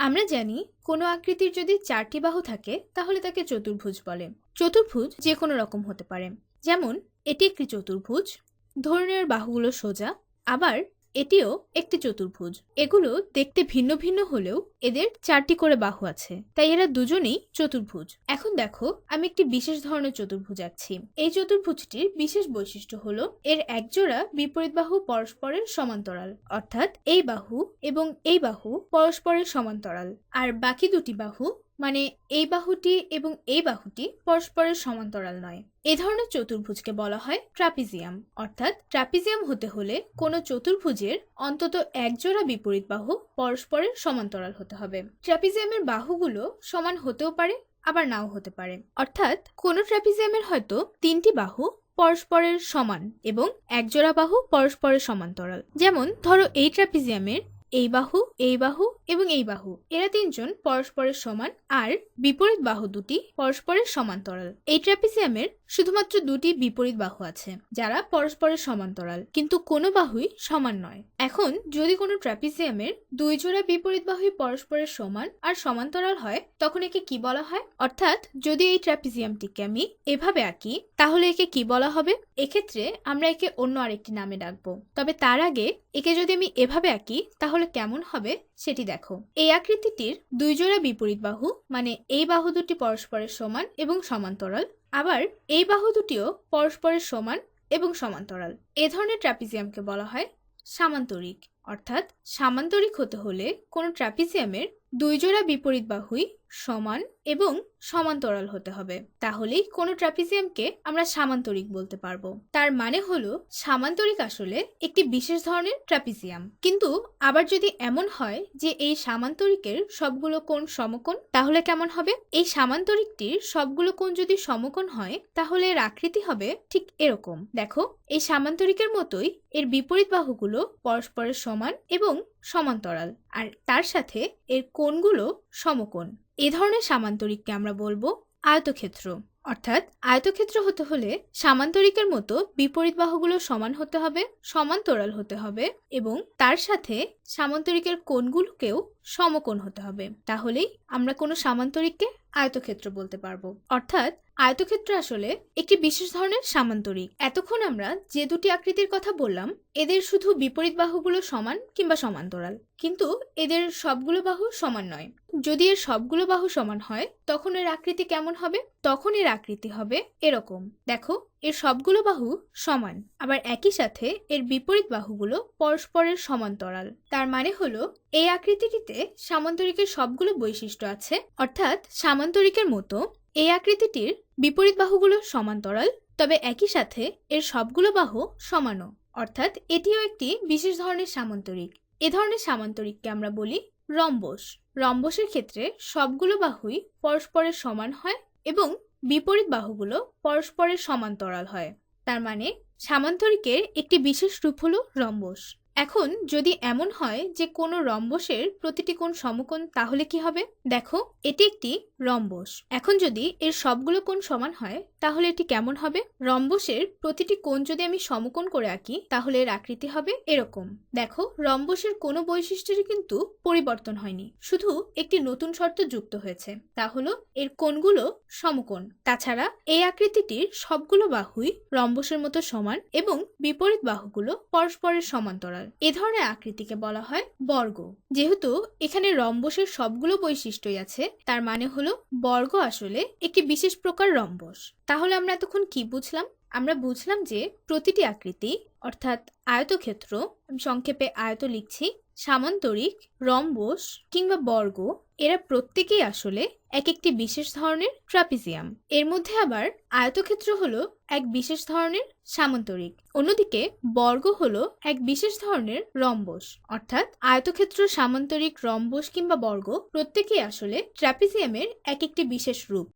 আমরা জানি কোনো আকৃতির যদি চারটি বাহু থাকে, তাহলে তাকে চতুর্ভুজ বলে। চতুর্ভুজ যে কোনো রকম হতে পারে। যেমন, এটি একটি চতুর্ভুজ, ধরনের বাহুগুলো সোজা, আবার এটিও একটি চতুর্ভুজ। এগুলো দেখতে ভিন্ন ভিন্ন হলেও এদের চারটি করে বাহু আছে। তাই এরা দুজনেই চতুর্ভুজ। এখন দেখো, আমি একটি বিশেষ ধরনের চতুর্ভুজ আঁকছি। এই চতুর্ভুজটির বিশেষ বৈশিষ্ট্য হলো, এর একজোড়া বিপরীত বাহু পরস্পরের সমান্তরাল। অর্থাৎ এই বাহু এবং এই বাহু পরস্পরের সমান্তরাল। আর বাকি দুটি বাহু মানে এই বাহুটি এবং এই বাহুটি পরস্পরের সমান্তরাল নয়। এ ধরনের চতুর্ভুজকে বলা হয় ট্রাপিজিয়াম। অর্থাৎ ট্রাপিজিয়াম হতে হলে কোনো চতুর্ভুজের অন্তত একজোড়া বিপরীত বাহু পরস্পরের সমান্তরাল হতে হবে। ট্রাপিজিয়ামের বাহুগুলো সমান হতেও পারে, আবার নাও হতে পারে। অর্থাৎ কোনো ট্রাপিজিয়ামের হয়তো তিনটি বাহু পরস্পরের সমান এবং একজোড়া বাহু পরস্পরের সমান্তরাল। যেমন ধরো এই ট্রাপিজিয়ামের এই বাহু এই বাহু এবং এই বাহু। এরা তিনজন পরস্পরের সমান আর বিপরীত বাহু দুটি পরস্পরের সমান্তরাল। এই ট্রাপিজিয়ামের শুধুমাত্র দুটি বিপরীত বাহু আছে, যারা পরস্পরের সমান্তরাল, কিন্তু কোনো বাহুই সমান নয়। এখন, যদি কোনো ট্র্যাপিজিয়ামের দুই জোড়া বিপরীত বাহুই পরস্পরের সমান আর সমান্তরাল হয়, তখন একে কি বলা হয়? অর্থাৎ, যদি এই ট্র্যাপিজিয়ামটিকে আমি এভাবে আঁকি, তাহলে একে কি বলা হবে? এক্ষেত্রে আমরা একে অন্য আরেকটি নামে ডাকবো। তবে তার আগে, একে যদি আমি এভাবে আঁকি, তাহলে কেমন হবে সেটি দেখো। এই আকৃতিটির দুই জোড়া বিপরীত বাহু মানে এই বাহু দুটি পরস্পরের সমান এবং সমান্তরাল আবার এই বাহু দুটিও পরস্পরের সমান এবং সমান্তরাল। এ ধরনের ট্রাপিজিয়ামকে বলা হয় সামান্তরিক। অর্থাৎ সামান্তরিক হতে হলে কোনো ট্রাপিজিয়ামের দুই জোড়া বিপরীত বাহুই সমান এবং সমান্তরাল হতে হবে। তাহলেই কোনো ট্রাপিজিয়ামকে আমরা সামান্তরিক বলতে পারব। তার মানে হলো সামান্তরিক আসলে একটি বিশেষ ধরনের ট্রাপিজিয়াম কিন্তু আবার যদি এমন হয় যে এই সামান্তরিকের সবগুলো কোণ সমকোণ, তাহলে কেমন হবে? এই সামান্তরিকটির সবগুলো কোণ যদি সমকোণ হয়, তাহলে এর আকৃতি হবে ঠিক এরকম। দেখো, এই সামান্তরিকের মতোই এর বিপরীত বাহুগুলো পরস্পরের সমান এবং সমান্তরাল। আর তার সাথে এর কোণগুলো সমকোণ। এ ধরনের সামান্তরিককে আমরা বলব আয়তক্ষেত্র। অর্থাৎ আয়তক্ষেত্র হতে হলে সামান্তরিকের মতো বিপরীত বাহুগুলো সমান হতে হবে, সমান্তরাল হতে হবে এবং তার সাথে সামান্তরিকের কোণগুলোকেও সমকোণ হতে হবে। তাহলেই আমরা কোনো সামান্তরিককে আয়তক্ষেত্র বলতে পারব। অর্থাৎ আয়তক্ষেত্র আসলে একটি বিশেষ ধরনের সামান্তরিক। এতক্ষণ আমরা যে দুটি আকৃতির কথা বললাম, এদের শুধু বিপরীত বাহুগুলো সমান কিংবা সমান্তরাল। কিন্তু এদের সবগুলো বাহু সমান নয়। যদি এর সবগুলো বাহু সমান হয়, তখন এর আকৃতি কেমন হবে? তখন এর আকৃতি হবে এরকম। দেখো, এর সবগুলো বাহু সমান, আবার একই সাথে এর বিপরীত বাহুগুলো পরস্পরের সমান্তরাল। তার মানে হলো, এই আকৃতিটিতে সামান্তরিকের সবগুলো বৈশিষ্ট্য আছে, অর্থাৎ সামান্তরিকের মতো এই আকৃতিটির বিপরীত বাহুগুলো সমান্তরাল, তবে একই সাথে এর সবগুলো বাহু সমানও। অর্থাৎ এটিও একটি বিশেষ ধরনের সামান্তরিক। এ ধরনের সামান্তরিককে আমরা বলি রম্বস। রম্বসের ক্ষেত্রে সবগুলো বাহুই পরস্পরের সমান হয় এবং বিপরীত বাহুগুলো পরস্পরের সমান্তরাল হয়। তার মানে সামান্তরিকের একটি বিশেষ রূপ হলো রম্বস। এখন যদি এমন হয় যে কোনো রম্বসের প্রতিটি কোণ সমকোণ, তাহলে কি হবে? দেখো, এটি একটি রম্বস। এখন যদি এর সবগুলো কোণ সমান হয়, তাহলে এটি কেমন হবে? রম্বসের প্রতিটি কোণ যদি আমি সমকোণ করে আঁকি, তাহলে এর আকৃতি হবে এরকম। দেখো, রম্বসের কোনো বৈশিষ্ট্যেরই কিন্তু পরিবর্তন হয়নি। শুধু একটি নতুন শর্ত যুক্ত হয়েছে, তা হলো এর কোণগুলো সমকোণ। তাছাড়া এই আকৃতিটির সবগুলো বাহুই রম্বসের মতো সমান এবং বিপরীত বাহুগুলো পরস্পরের সমান্তরাল। এ ধরনের আকৃতিকে বলা হয় বর্গ। যেহেতু এখানে রম্বসের সবগুলো বৈশিষ্ট্যই আছে, তার মানে হলো বর্গ আসলে একটি বিশেষ প্রকার রম্বস। তাহলে আমরা এতক্ষণ কি বুঝলাম? আমরা বুঝলাম যে প্রতিটি আকৃতি, অর্থাৎ আয়তক্ষেত্র, আমি সংক্ষেপে আয়ত লিখছি সামান্তরিক, রম্বস কিংবা বর্গ, এরা প্রত্যেকেই আসলে এক একটি বিশেষ ধরনের ট্রাপিজিয়াম। এর মধ্যে আবার আয়তক্ষেত্র হলো এক বিশেষ ধরনের সামান্তরিক, অন্যদিকে বর্গ হলো এক বিশেষ ধরনের রম্বস। অর্থাৎ আয়তক্ষেত্র সামান্তরিক, রম্বস কিংবা বর্গ প্রত্যেকেই আসলে ট্রাপিজিয়ামের এক একটি বিশেষ রূপ।